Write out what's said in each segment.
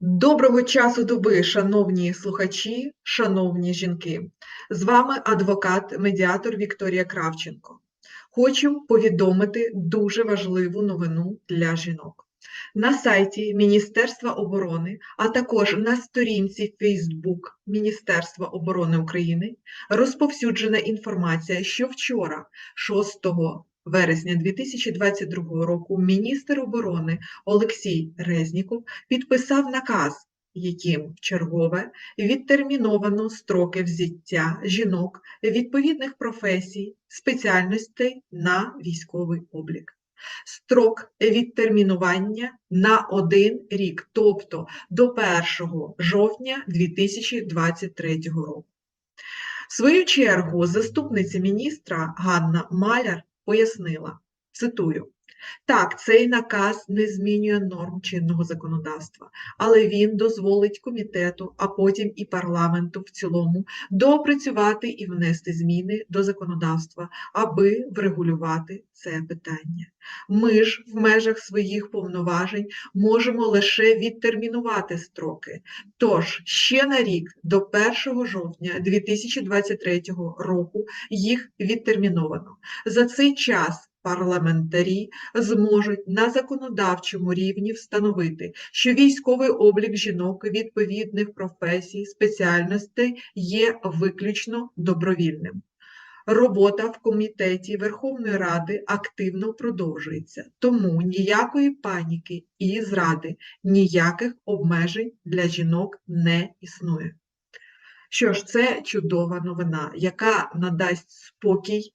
Доброго часу доби, шановні слухачі, шановні жінки. З вами адвокат-медіатор Вікторія Кравченко. Хочу повідомити дуже важливу новину для жінок. На сайті Міністерства оборони, а також на сторінці Facebook Міністерства оборони України розповсюджена інформація, що вчора, 6 вересня 2022 року, міністр оборони Олексій Резніков підписав наказ, яким чергове відтерміновано строки взяття жінок відповідних професій, спеціальностей на військовий облік. Строк відтермінування на один рік, тобто до 1 жовтня 2023 року. В свою чергу заступниця міністра Ганна Маляр пояснила, цитую, так, цей наказ не змінює норм чинного законодавства, але він дозволить комітету, а потім і парламенту в цілому доопрацювати і внести зміни до законодавства, аби врегулювати це питання. Ми ж в межах своїх повноважень можемо лише відтермінувати строки. Тож ще на рік до 1 жовтня 2023 року їх відтерміновано. За цей час парламентарі зможуть на законодавчому рівні встановити, що військовий облік жінок відповідних професій, спеціальностей є виключно добровільним. Робота в комітеті Верховної Ради активно продовжується, тому ніякої паніки і зради, ніяких обмежень для жінок не існує. Що ж, це чудова новина, яка надасть спокій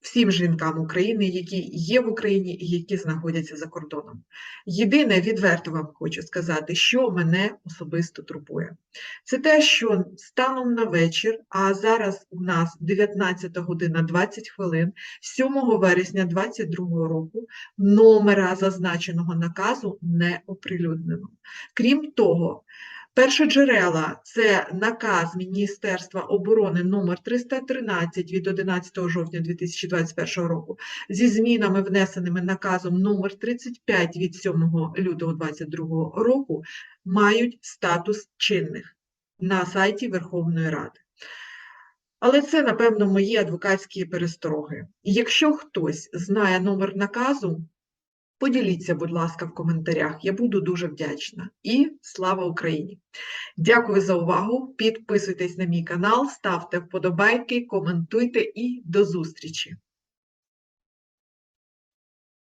всім жінкам України, які є в Україні і які знаходяться за кордоном. Єдине, відверто вам хочу сказати, що мене особисто турбує. Це те, що станом на вечір, а зараз у нас 19 година 20 хвилин, 7 вересня 2022 року, номера зазначеного наказу не оприлюднено. Крім того, Першоджерела – це наказ Міністерства оборони номер 313 від 11 жовтня 2021 року зі змінами, внесеними наказом номер 35 від 7 лютого 2022 року, мають статус чинних на сайті Верховної Ради. Але це, напевно, мої адвокатські перестороги. Якщо хтось знає номер наказу, Поділіться, будь ласка, в коментарях. Я буду дуже вдячна. І слава Україні! Дякую за увагу! Підписуйтесь на мій канал, ставте вподобайки, коментуйте і до зустрічі!